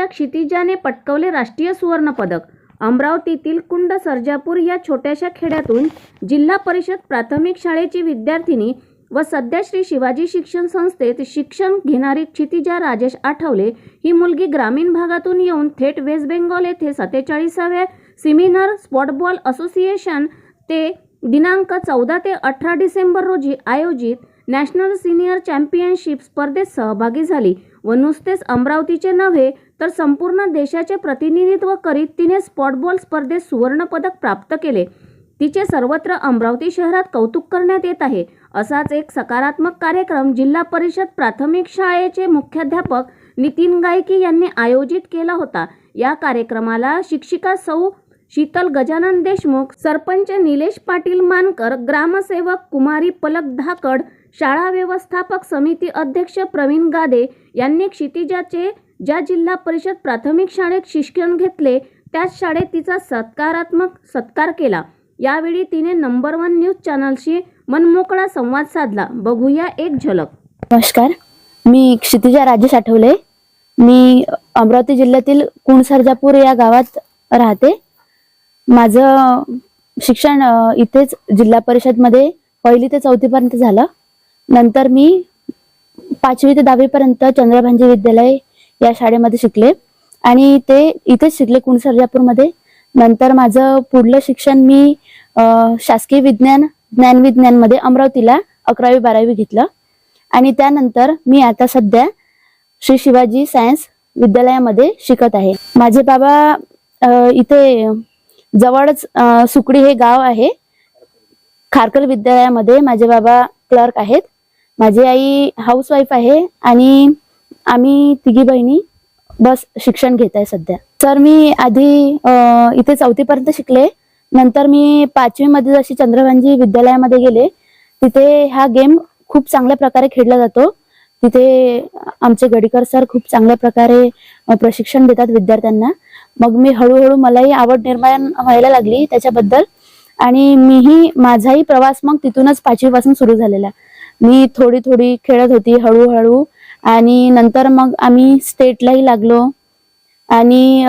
अमरावतीच्या क्षितिजाने पटकवले राष्ट्रीय सुवर्णपदक. अमरावतीतील कुंड सर्जापूर या छोट्याशा खेड्यातून जिल्हा परिषद प्राथमिक शाळेची विद्यार्थिनी व सध्या श्री शिवाजी शिक्षण संस्थेत शिक्षण घेणारी क्षितिजा राजेश आठवले ही मुलगी ग्रामीण भागातून येऊन थेट वेस्ट बेंगॉल येथे सत्तेचाळीसाव्या सिमिनर स्पॉटबॉल असोसिएशन ते दिनांक चौदा ते अठरा डिसेंबर रोजी आयोजित नॅशनल सिनियर चॅम्पियनशिप स्पर्धेत सहभागी झाली व नुसतेच अमरावतीचे नव्हे तर संपूर्ण देशाचे प्रतिनिधित्व करीत तिने स्पॉटबॉल स्पर्धेत सुवर्णपदक प्राप्त केले. तिचे सर्वत्र अमरावती शहरात कौतुक करण्यात येत आहे. असाच एक सकारात्मक कार्यक्रम जिल्हा परिषद प्राथमिक शाळेचे मुख्याध्यापक नितीन गायकी यांनी आयोजित केला होता. या कार्यक्रमाला शिक्षिका सौ शीतल गजानन देशमुख सरपंच निलेश पाटील मानकर ग्रामसेवक कुमारी पलक धाकड शाळा व्यवस्थापक समिती अध्यक्ष प्रवीण गादे यांनी क्षितिजाचे ज्या जिल्हा परिषद प्राथमिक शाळेत शिक्षण घेतले त्याच शाळेत तिचा सत्कारात्मक सत्कार केला. यावेळी तिने नंबर वन न्यूज चॅनलशी मनमोकळा संवाद साधला. बघूया एक झलक. नमस्कार. मी क्षितिजा राजेश आठवले मी अमरावती जिल्ह्यातील कुणसर्जापूर या गावात राहते. माझं शिक्षण इथेच जिल्हा परिषदमध्ये पहिली ते चौथीपर्यंत झालं. नंतर मी पाचवी ते दहावीपर्यंत चंद्रभांजी विद्यालय या शाळेमध्ये शिकले. आणि ते इथेच शिकले कुणसर्जापूरमध्ये. नंतर माझं पुढलं शिक्षण मी शासकीय विज्ञान ज्ञानविज्ञानमध्ये अमरावतीला अकरावी बारावी घेतलं. आणि त्यानंतर मी आता सध्या श्री शिवाजी सायन्स विद्यालयामध्ये शिकत आहे. माझे बाबा इथे जवळच सुकडी हे गाव आहे. खारकर विद्यालयामध्ये माझे बाबा क्लर्क आहेत. माझी आई हाऊसवाईफ आहे आणि आम्ही तिघी बहिणी बस शिक्षण घेत आहे सध्या. तर मी आधी इथे चौथीपर्यंत शिकले. नंतर मी पाचवीमध्ये जशी चंद्रभांजी विद्यालयामध्ये गेले तिथे हा गेम खूप चांगल्या प्रकारे खेळला जातो. तिथे आमचे गडीकर सर खूप चांगल्या प्रकारे प्रशिक्षण देतात विद्यार्थ्यांना. मग मी हळूहळू मलाही आवड निर्माण व्हायला लागली त्याच्याबद्दल. आणि मीही माझाही प्रवास मग तिथूनच पाचवीपासून सुरू झालेला. मी थोडी थोडी खेळत होती हळूहळू. आणि नंतर मग आम्ही स्टेटलाही लागलो. आणि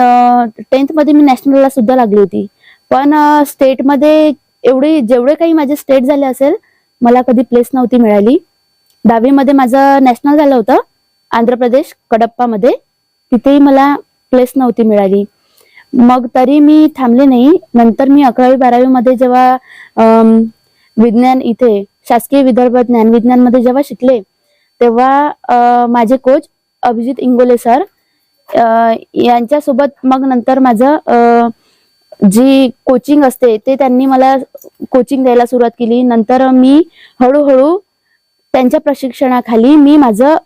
टेन्थमध्ये मी नॅशनलला सुद्धा लागली होती. पण स्टेटमध्ये एवढे जेवढे काही माझे स्टेट झाले असेल मला कधी प्लेस नव्हती मिळाली. दहावीमध्ये माझं नॅशनल झालं होतं आंध्र प्रदेश कडप्पामध्ये. तिथेही मला प्लेस नव्हती मिळाली. मग तरी मी थांबले नाही. नंतर मी अकरावी बारावीमध्ये जेव्हा विज्ञान इथे शासकीय विदर्भ ज्ञान विज्ञानमध्ये जेव्हा शिकले तेव्हा माझे कोच अभिजित इंगोले सर यांच्यासोबत मग नंतर माझं जी कोचिंग असते ते त्यांनी मला कोचिंग द्यायला सुरुवात केली. नंतर मी हळूहळू त्यांच्या प्रशिक्षणाखाली मी माझं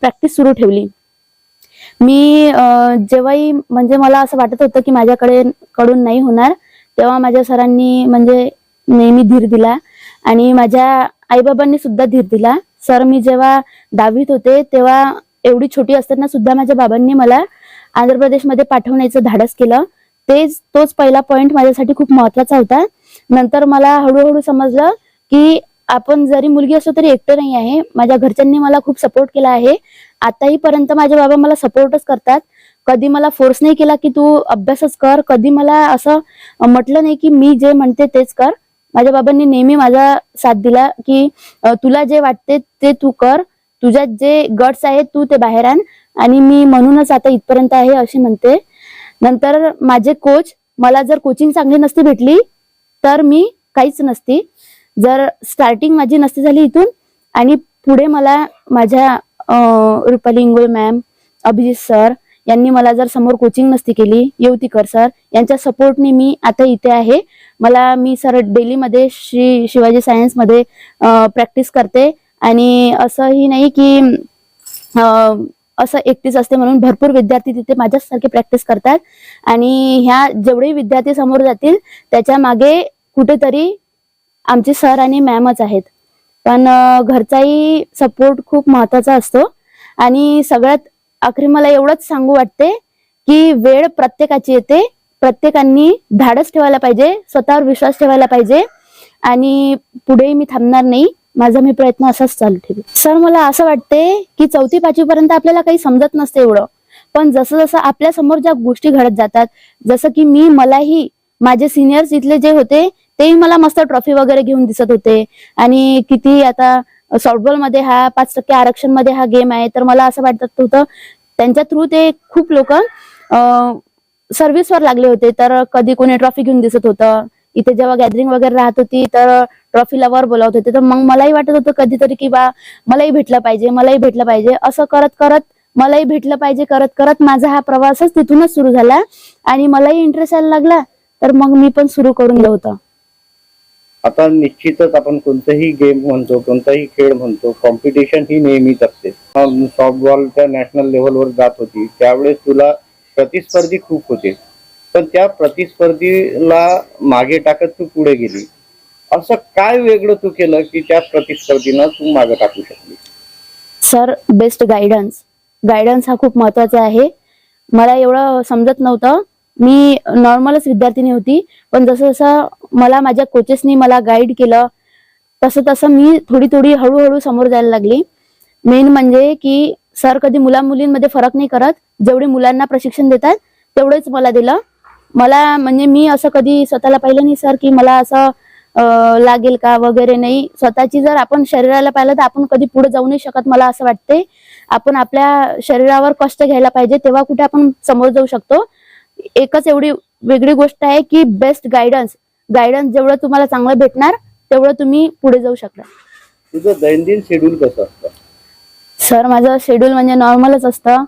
प्रॅक्टिस सुरू ठेवली. मी जेव्हाही म्हणजे मला असं वाटत होतं की माझ्याकडे कडून नाही होणार तेव्हा माझ्या सरांनी म्हणजे नेहमी धीर दिला आणि माझ्या आईबाबांनी सुद्धा धीर दिला. सर मी जेव्हा दहावीत होते तेव्हा एवढी छोटी असताना सुद्धा माझ्या बाबांनी मला आंध्र प्रदेशमध्ये पाठवण्याचं धाडस केलं. तेच तोच पहिला पॉइंट माझ्यासाठी खूप महत्त्वाचा होता. नंतर मला हळूहळू समजलं की आपण जरी मुलगी असो तरी एकटं नाही आहे. माझ्या घरच्यांनी मला खूप सपोर्ट केला आहे. आताही पर्यंत माझे बाबा मला सपोर्टच करतात. कधी मला फोर्स नाही केला की तू अभ्यासच कर. कधी मला असं म्हटलं नाही की मी जे म्हणते तेच कर. माझ्या बाबांनी नेहमी माझा साथ दिला की तुला जे वाटते ते तू कर. तुझ्यात जे गट्स आहेत तू ते बाहेर आण. आणि मी म्हणूनच आता इथपर्यंत आहे असे म्हणते. नंतर माझे कोच मला जर कोचिंग चांगली नसती भेटली तर मी काहीच नसती. जर स्टार्टिंग माझी नसती झाली इथून आणि पुढे मला माझ्या रुपाली इंगोळे मॅम अभिजित सर यांनी मला जर समोर कोचिंग नसती केली येवतीकर सर यांच्या सपोर्टने मी आता इथे आहे. मला मी सर डेलीमध्ये श्री शिवाजी सायन्समध्ये प्रॅक्टिस करते. आणि असंही नाही की असं एकटीच असते म्हणून भरपूर विद्यार्थी तिथे माझ्यासारखे प्रॅक्टिस करतात. आणि ह्या जेवढे विद्यार्थी समोर जातील त्याच्यामागे कुठेतरी आमचे सर आणि मॅमच आहेत. पण घरचाही सपोर्ट खूप महत्त्वाचा असतो. आणि सगळ्यात आखरी मला एवढंच सांगू वाटते की वेळ प्रत्येकाची येते. प्रत्येकांनी धाडस ठेवायला पाहिजे स्वतःवर विश्वास ठेवायला पाहिजे. आणि पुढेही मी थांबणार नाही. माझा मी प्रयत्न असाच चालू ठेवेल. सर मला असं वाटते की चौथी पाचवी पर्यंत आपल्याला काही समजत नसते एवढं. पण जसं जसं आपल्यासमोर ज्या गोष्टी घडत जातात जसं की मी मलाही माझे सिनियर्स इथले जे होते ते मला मस्त ट्रॉफी वगैरे घेऊन दिसत होते. आणि किती आता सॉफ्टबॉलमध्ये हा पाच टक्के आरक्षणमध्ये हा गेम आहे. तर मला असं वाटत होतं त्यांच्या थ्रू ते खूप लोक सर्व्हिसवर लागले होते. तर कधी कोणी ट्रॉफी घेऊन दिसत होतं. इथे जेव्हा गॅदरिंग वगैरे राहत होती तर ट्रॉफीला वर बोलावत होते. तर मग मलाही वाटत होतं कधीतरी की बा मलाही भेटलं पाहिजे मलाही भेटलं पाहिजे. असं करत करत मलाही भेटलं पाहिजे करत करत माझा हा प्रवासच तिथूनच सुरू झाला. आणि मलाही इंटरेस्ट यायला लागला. तर मग मी पण सुरू करून दिलं होतं. आता निश्चितच आपण कोणताही गेम म्हणतो कोणताही खेळ म्हणतो कॉम्पिटिशन ही नेहमीच असते. सॉफ्टबॉलच्या नॅशनल लेवलवर जात होती. त्यावेळेस तुला प्रतिस्पर्धी खूप होते. पण त्या प्रतिस्पर्धीला मागे टाकत तू पुढे गेली. असं काय वेगळं तू केलं की त्या प्रतिस्पर्धीनं तू मागे टाकू शकली? सर बेस्ट गायडन्स गायडन्स हा खूप महत्त्वाचा आहे. मला एवढं समजत नव्हतं. मी नॉर्मलच विद्यार्थिनी होती पण जसं जसं मला माझ्या कोचेसनी मला गाईड केलं तसं तसं मी थोडी थोडी हळूहळू समोर जायला लागली. मेन म्हणजे की सर कधी मुला मुलींमध्ये फरक नाही करत जेवढे मुलांना प्रशिक्षण देतात तेवढेच मला दिलं. मला म्हणजे मी असं कधी स्वतःला पाहिलं नाही सर की मला असं लागेल का वगैरे नाही. स्वतःची जर आपण शरीराला पाहिलं तर आपण कधी पुढे जाऊ नाही शकत मला असं वाटते आपण आपल्या शरीरावर कष्ट घ्यायला पाहिजे तेव्हा कुठे आपण समोर जाऊ शकतो. एकच एवढी वेगळी गोष्ट आहे की बेस्ट गायडन्स गायडन्स जेवढं तुम्हाला चांगलं भेटणार तेवढं तुम्ही पुढे जाऊ शकता तुझं दैनंदिन शेड्यूल कसं असतं? सर माझं शेड्यूल म्हणजे नॉर्मलच असतं.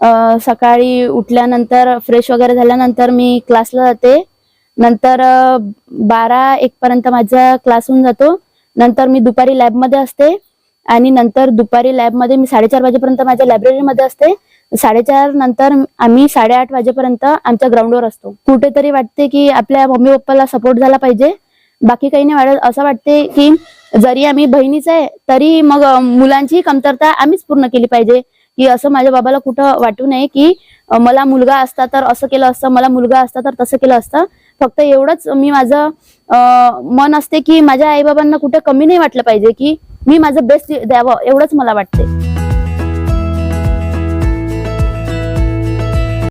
अं, सकाळी उठल्यानंतर फ्रेश वगैरे झाल्यानंतर मी क्लासला जाते. नंतर अं, बारा एक पर्यंत माझा क्लास होऊन जातो. नंतर मी दुपारी लॅबमध्ये असते. आणि नंतर दुपारी लॅबमध्ये मी साडेचार वाजेपर्यंत माझ्या लायब्ररीमध्ये असते. साडेचार नंतर आम्ही साडेआठ वाजेपर्यंत आमच्या ग्राउंडवर असतो. कुठेतरी वाटते की आपल्या मम्मी पप्पाला सपोर्ट झाला पाहिजे. बाकी काही नाही वाटत. असं वाटते की जरी आम्ही बहिणीच आहे तरी मग मुलांची कमतरता आम्हीच पूर्ण केली पाहिजे. की असं माझ्या बाबाला कुठं वाटू नये की मला मुलगा असता तर असं केलं असतं मला मुलगा असता तर तसं केलं असतं. फक्त एवढंच मी माझं मन असते की माझ्या आईबाबांना कुठं कमी नाही वाटलं पाहिजे की मी माझं बेस्ट द्यावं एवढंच मला वाटते.